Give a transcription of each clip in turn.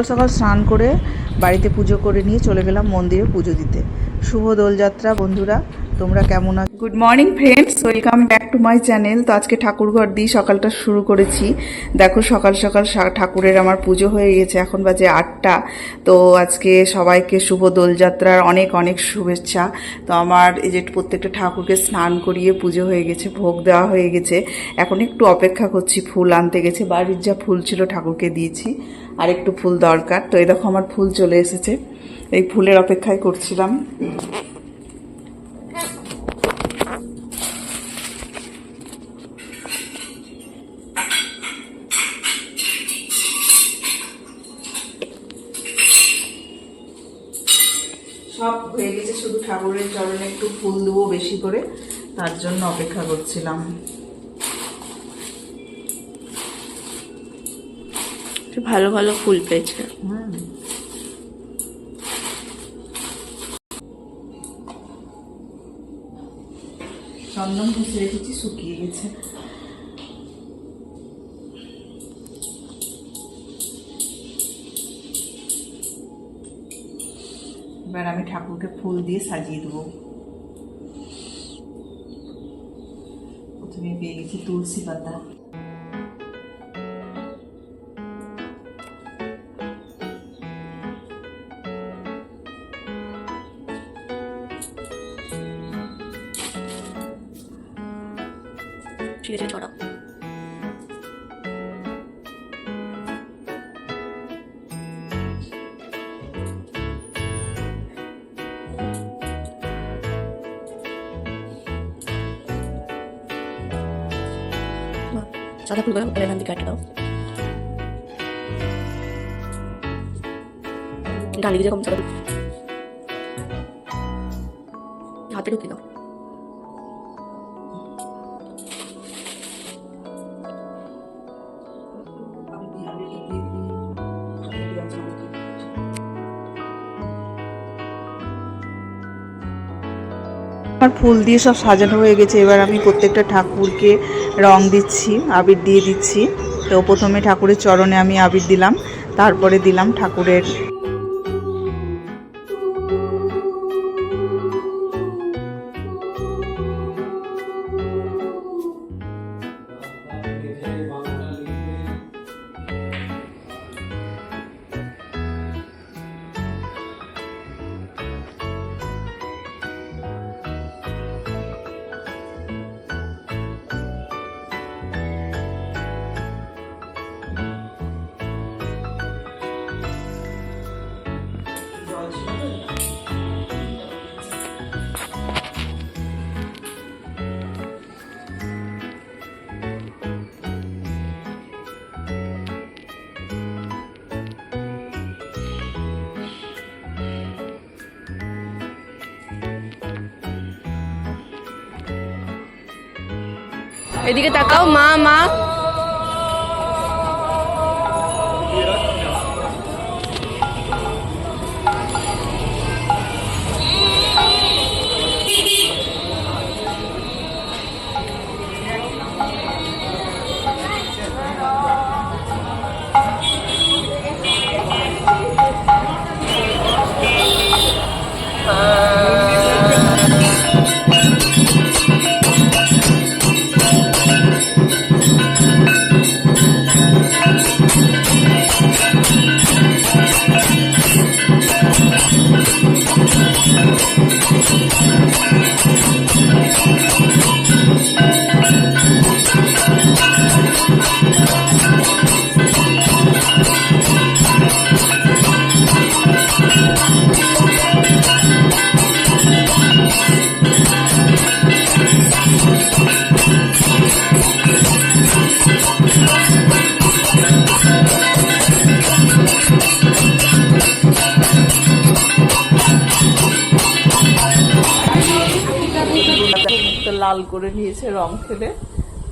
সকাল সকাল স্নান করে বাড়িতে পুজো করে নিয়ে চলে গেলাম মন্দিরে পুজো দিতে। শুভ দোলযাত্রা, বন্ধুরা। তোমরা কেমন আছো? Good morning friends welcome back to my channel তো আজকে ঠাকুর ঘর দিয়ে সকালটা শুরু করেছি। দেখো, সকাল সকাল ঠাকুরের আমার পুজো হয়ে গেছে। এখন বাজে আটটা। তো আজকে সবাইকে শুভ দোলযাত্রার অনেক অনেক শুভেচ্ছা। তো আমার এই যে প্রত্যেকটা ঠাকুরকে স্নান করিয়ে পুজো হয়ে গেছে, ভোগ দেওয়া হয়ে গেছে। এখন একটু অপেক্ষা করছি, ফুল আনতে গেছে। বাড়ির যা ফুল ছিল ঠাকুরকে দিয়েছি। আর একটু ফুল দরকার। তো এই দেখো, আমার ফুল চলে এসেছে। এই ফুলের অপেক্ষায় করছিলাম। সব হয়ে গেছে শুধু ঠাকুরের চরণে একটু ফুল দেবো বেশি করে তার জন্য অপেক্ষা করছিলাম। ভালো ভালো ফুল পেয়েছে। হুম। চন্দন ঘষে রেখেছি শুকিয়ে গেছে। এবার আমি ঠাকুরকে ফুল দিয়ে সাজিয়ে দেবো প্রথমে পেয়ে গেছি তুলসী পাতা ঠিক আছে ছড়াও বাহ, সাদা ফুল করে এখান থেকে কাটে দাও ডালি যেরকম সাদা আমার ফুল দিয়ে সব সাজানো হয়ে গেছে। এবার আমি প্রত্যেকটা ঠাকুরকে রং দিচ্ছি, আবির দিয়ে দিচ্ছি। তো প্রথমে ঠাকুরের চরণে আমি আবির দিলাম, তারপরে দিলাম ঠাকুরের এদিকে তাকাও মা মা। করে নিয়েছে রং খেলে।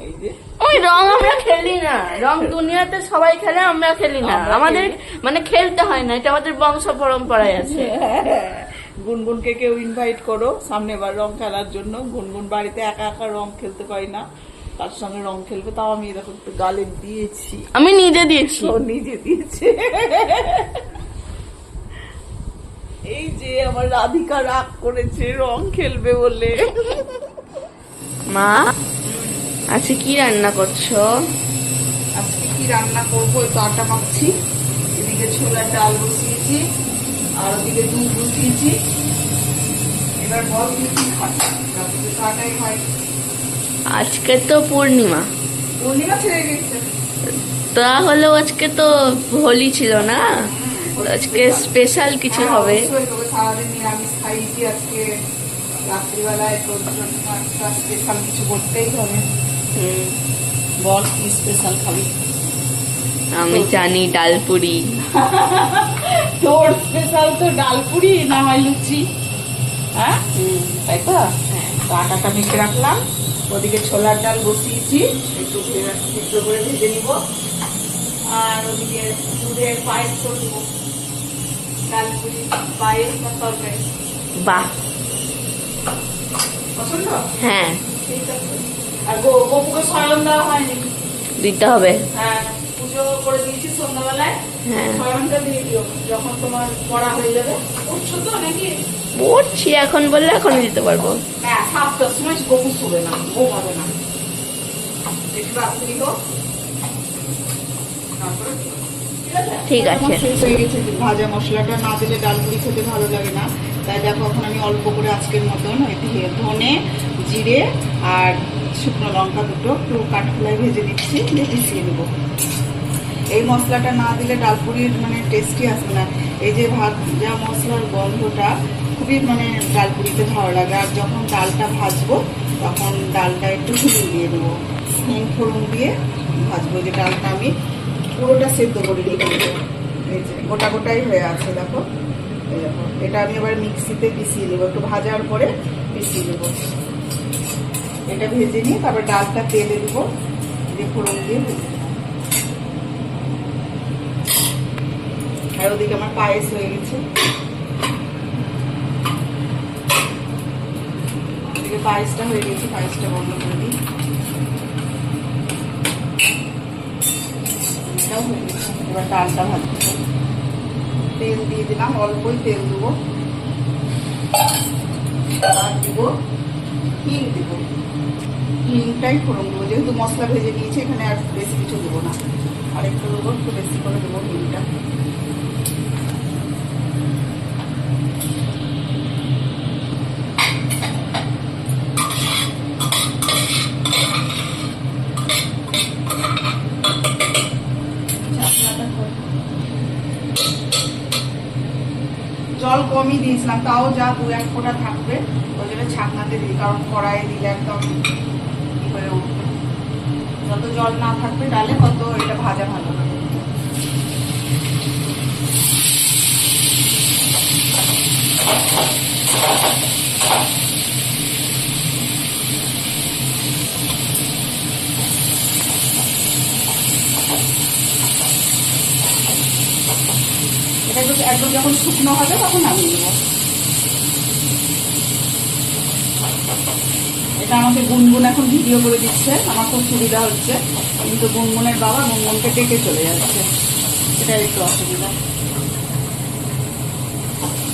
এই যে। ওই রং আমরা খেলি না। রং দুনিয়াতে সবাই খেলে আমরা খেলি না। আমাদের মানে খেলতে হয় না এটা আমাদের বংশ পরম্পরায় আছে। গুনগুনকে কেউ ইনভাইট করো সামনে বার রং খেলার জন্য। গুনগুন বাড়িতে একা একা রং খেলতে পারি না। তার সঙ্গে রং খেলবে তাও আমি এরকম একটু গালে দিয়েছি। আমি নিজে দিয়েছি। ও নিজে দিয়েছে। এই যে আমার রাধিকা রাগ করেছে রং খেলবে বলে। মা আজকে কি রান্না করছ? আজকে কি রান্না করব? তো আটা মাখছি। এদিকে ছোলার ডাল বসিয়েছি আর ওদিকে দুধ বসিয়েছি। এবার বল তুই কি খাবি? রাত্রে তো আটাই হয়। আজকে তো পূর্ণিমা। পূর্ণিমা ছেড়ে গেছে তাহলেও আজকে তো হোলি ছিল না? আজকে স্পেশাল কিছু হ্যাঁ, হবে? সারাদিন নিরামিষ খাইয়েছি আজকে। রাত্রিবেলায় তোর জন্য একটা স্পেশাল কিছু করতেই হবে। বল কি স্পেশাল খাবি? আমি জানি ডালপুরি তোর স্পেশাল তো ডালপুরি না হয় লুচি। হ্যাঁ? তাই তো? তো আটাটা মেখে রাখলাম। ওদিকে ছোলার ডাল বসিয়েছি। একটু সিদ্ধ করে ভেজে নিব। আর ওদিকে দুধের পায়েস করে দেবো ডালপুরি পায়েস বা তরকারি? বাহ। হ্যাঁ। দিতে হবে। হ্যাঁ করে দিয়েছি সন্ধ্যাবেলায়। হ্যাঁ। দিয়ে দিও যখন তোমার পড়া হয়ে যাবে। উঠছো তো নাকি? পড়ছি এখন বললে এখন দিতে পারব। না সাতটার সময় গপু শুবে না ঘুমাবে না। একটু রাত্রি হোক তারপরে ঠিক আছে। হয়ে ভাজা মশলাটা না দিলে ডালপুরি খেতে ভালো লাগে না। তাই দেখো এখন আমি অল্প করে আজকের মতন ধনে জিরে আর শুকনো লঙ্কা দুটো একটু কাঠখোলায় ভেজে নিচ্ছি, দিয়ে মিশিয়ে নেব। এই মশলাটা না দিলে ডালপুরির মানে টেস্টি আসবে না। এই যে ভাজা মশলার গন্ধটা, খুবই মানে ডালপুরিতে ভালো লাগে। আর যখন ডালটা ভাজবো, তখন ডালটা একটু ফুল দিয়ে দেবো হিং ফোড়ন দিয়ে ভাজবো যে ডালটা আমি। পুরোটা সেদ্ধ করে দিয়ে এই যে গোটা গোটাই হয়ে আছে, দেখো। দেখো এটা আমি এবার মিক্সিতে পিষিয়ে নেব। একটু ভাজার পরে পিষিয়ে নেব। এটা ভেজে নিয়ে তারপর ডালটা তেলে দেবো। দিয়ে ফোড়ন দিয়ে আর ওদিকে আমার পায়েস হয়ে গেছে। ওদিকে পায়েসটা হয়ে গেছে, পায়েসটা বন্ধ করে দিই। এটাও হয়ে গেছে। এবার ডালটা ভাজতে তেল দিয়ে দিলাম, অল্পই তেল দেবো। আর দিব হিং দিব। হিংটাই ফোড়ন দেবো, যেহেতু মশলা ভেজে নিয়েছি এখানে আর বেশি কিছু দেবো না। আর একটু দেবো, একটু বেশি করে দেবো হিংটা। জল কমই দিয়েছিলাম, তাও যা দু এক ফোটা থাকবে। ওই জন্য ছাকনাতে দিই, কারণ কড়াইয়ে দিলে একদম হয়ে উঠবে? যত জল না থাকবে ডালে, তত এটা ভাজা ভালো হবে। এটা একটু একদম যখন শুকনো হবে তখন নামিয়ে নেব। এটা আমাকে গুনগুন এখন ভিডিও করে দিচ্ছে। আমার খুব সুবিধা হচ্ছে। কিন্তু গুনগুনের বাবা গুনগুনকে ডেকে চলে যাচ্ছে। এটা একটু অসুবিধা।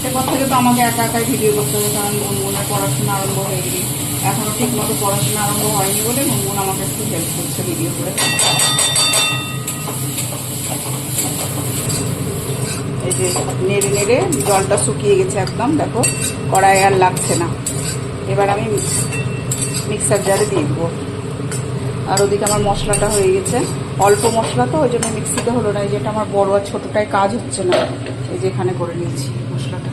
এরপর থেকে তো আমাকে একা একাই ভিডিও করতে হবে, কারণ গুনগুনের পড়াশোনা আরম্ভ হয়ে গেলি এখনও ঠিক মতো পড়াশোনা আরম্ভ হয়নি বলে গুনগুন আমাকে একটু হেল্প করছে ভিডিও করে। যে নেড়ে নেড়ে জলটা শুকিয়ে গেছে একদম, দেখো, কড়াই আর লাগছে না। এবার আমি মিক্সার জারে দিয়ে দেবো। আর ওদিকে আমার মশলাটা হয়ে গেছে। অল্প মশলা তো, ওই জন্য মিক্সিতে হলো না। এই যেটা আমার বড় আর ছোটোটায় কাজ হচ্ছে না। এই যে এখানে করে নিয়েছি মশলাটা।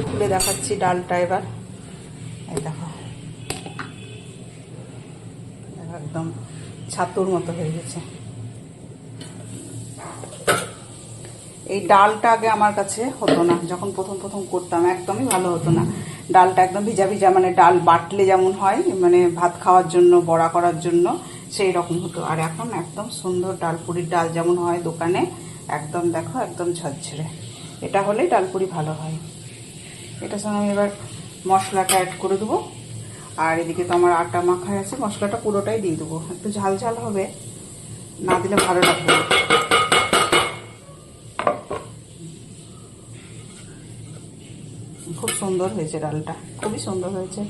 আমাদেরকে খুলে দেখাচ্ছি ডালটা এবার। দেখো। একদম ছাতুর মতো হয়ে গেছে। এই ডালটা আগে আমার কাছে হতো না। যখন প্রথম প্রথম করতাম, একদমই ভালো হতো না। ডালটা একদম ভিজা ভিজা মানে ডাল বাটলে যেমন হয় মানে ভাত খাওয়ার জন্য, বড়া করার জন্য সেই রকম হতো। আর এখন একদম সুন্দর ডালপুরির ডাল যেমন হয় দোকানে, একদম দেখো, একদম ঝরঝরে। এটা হলেই ডালপুরি ভালো হয়। এটার সঙ্গে আমি এবার মশলাটা অ্যাড করে দেবো। আর এদিকে তো আমার আটা মাখায় আছে, মশলাটা পুরোটাই দিয়ে দেবো। একটু ঝাল ঝাল হবে, না দিলে ভালো লাগবে খুব সুন্দর হয়েছে ডালটা, খুবই সুন্দর হয়েছে।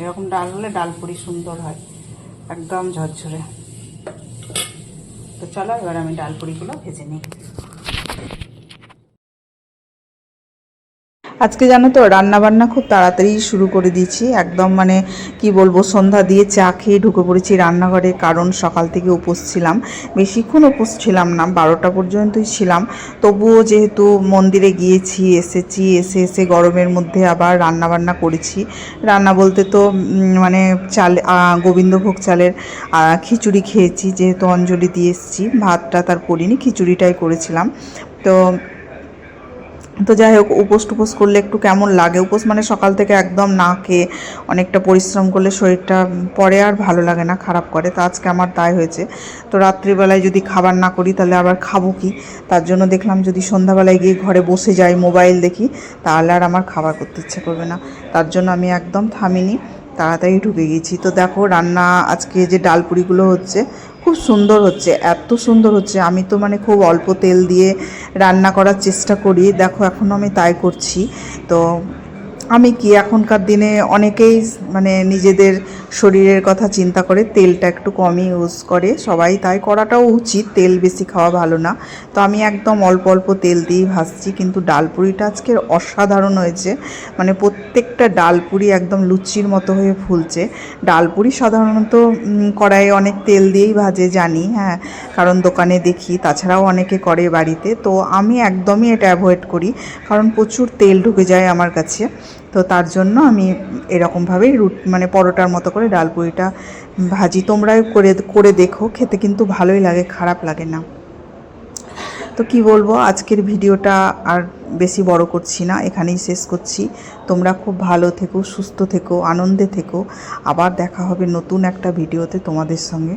এরকম ডাল হলে ডাল পুরি সুন্দর হয়, একদম ঝরঝরে। তো চলো, এবার আমি ডাল পুরিগুলো ভেজে নিই। আজকে জানো তো, রান্নাবান্না খুব তাড়াতাড়ি শুরু করে দিয়েছি। একদম মানে কি বলব, সন্ধ্যা দিয়ে চা খেয়ে ঢুকে পড়েছি রান্নাঘরে, কারণ সকাল থেকে উপোস ছিলাম। বেশিক্ষণ উপোস ছিলাম না, বারোটা পর্যন্তই ছিলাম। তবুও যেহেতু মন্দিরে গিয়েছি, এসেছি, এসে এসে গরমের মধ্যে আবার রান্নাবান্না করেছি। রান্না বলতে তো মানে চাল গোবিন্দভোগ চালের খিচুড়ি খেয়েছি, যেহেতু অঞ্জলি দিয়ে এসেছি। ভাতটা তার করিনি, খিচুড়িটাই করেছিলাম। তো তো যাই হোক, উপোস টুপোস করলে একটু কেমন লাগে? উপোস মানে সকাল থেকে একদম না খেয়ে অনেকটা পরিশ্রম করলে শরীরটা পরে আর ভালো লাগে না, খারাপ করে। তো আজকে আমার তাই হয়েছে। তো রাত্রিবেলায় যদি খাবার না করি, তাহলে আবার খাব কি? তার জন্য দেখলাম যদি সন্ধ্যাবেলায় গিয়ে ঘরে বসে যাই, মোবাইল দেখি, তাহলে আর আমার খাবার করতে ইচ্ছে করবে না। তার জন্য আমি একদম থামিনি, তাড়াতাড়ি ঢুকে গেছি। তো দেখো, রান্না আজকে যে ডাল পুরিগুলো হচ্ছে খুব সুন্দর হচ্ছে, এত সুন্দর হচ্ছে। আমি তো মানে খুব অল্প তেল দিয়ে রান্না করার চেষ্টা করি। দেখো, এখন আমি তাই করছি। তো আমি কি এখনকার দিনে অনেকেই মানে নিজেদের শরীরের কথা চিন্তা করে তেলটা একটু কমই ইউজ করে। সবাই তাই করাটাও উচিত, তেল বেশি খাওয়া ভালো না। তো আমি একদম অল্প অল্প তেল দিয়েই ভাজছি, কিন্তু ডালপুরিটা আজকে অসাধারণ হয়েছে। মানে প্রত্যেকটা ডালপুরি একদম লুচির মতো হয়ে ফুলছে। ডালপুরি সাধারণত কড়াইয়ে অনেক তেল দিয়েই ভাজে, জানি হ্যাঁ। কারণ দোকানে দেখি, তাছাড়াও অনেকে করে বাড়িতে। তো আমি একদমই এটা অ্যাভয়েড করি, কারণ প্রচুর তেল ঢুকে যায় আমার কাছে। তো তার জন্য আমি এরকমভাবেই রুট মানে পরোটার মতো করে ডালপুরিটা ভাজি। তোমরাই করে করে দেখো, খেতে কিন্তু ভালোই লাগে, খারাপ লাগে না। তো কি বলব, আজকের ভিডিওটা আর বেশি বড় করছি না, এখানেই শেষ করছি। তোমরা খুব ভালো থেকো, সুস্থ থেকো, আনন্দে থেকো। আবার দেখা হবে নতুন একটা ভিডিওতে তোমাদের সঙ্গে।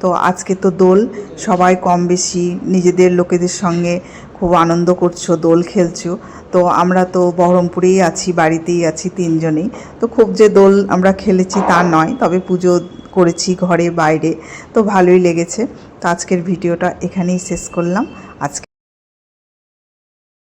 তো আজকে তো দোল, সবাই কম বেশি নিজেদের লোকেদের সঙ্গে খুব আনন্দ করছ, দোল খেলছো। তো আমরা তো বহরমপুরেই আছি, বাড়িতেই আছি তিনজনেই। তো খুব যে দোল আমরা খেলেছি তা নয়, তবে পুজো করেছি ঘরে বাইরে। তো ভালোই লেগেছে। তো আজকের ভিডিওটা এখানেই শেষ করলাম। আজকে